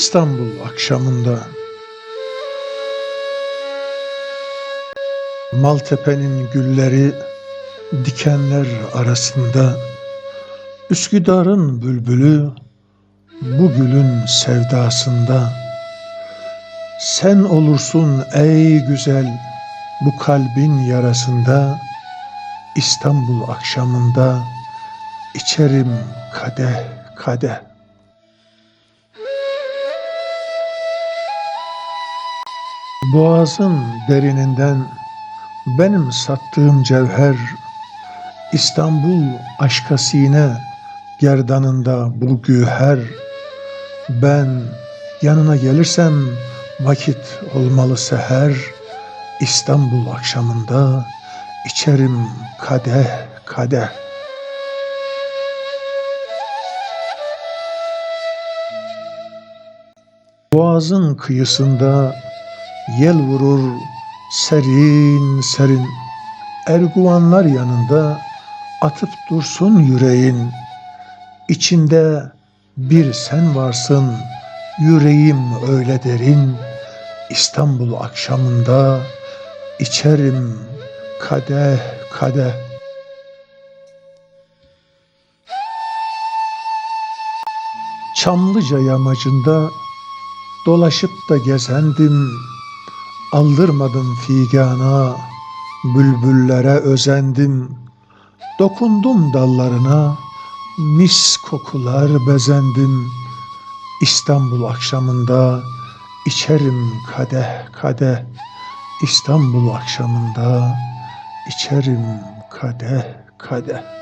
İstanbul akşamında. Maltepe'nin gülleri dikenler arasında. Üsküdar'ın bülbülü bu gülün sevdasında. Sen olursun ey güzel bu kalbin yarasında. İstanbul akşamında içerim kadeh kadeh Boğazın derininden benim sattığım cevher İstanbul aşka sine gerdanında bu güher. Ben yanına gelirsem vakit olmalı seher. İstanbul akşamında içerim kadeh kadeh. Boğazın kıyısında Yel vurur serin serin. Erguvanlar yanında atıp dursun yüreğin. İçinde bir sen varsın yüreğim öyle derin. İstanbul akşamında içerim kadeh kadeh. Çamlıca yamacında dolaşıp da gezendim Aldırmadım figana, bülbüllere özendim. Dokundum dallarına, mis kokular bezendim. İstanbul akşamında içerim kadeh kadeh. İstanbul akşamında içerim kadeh kadeh.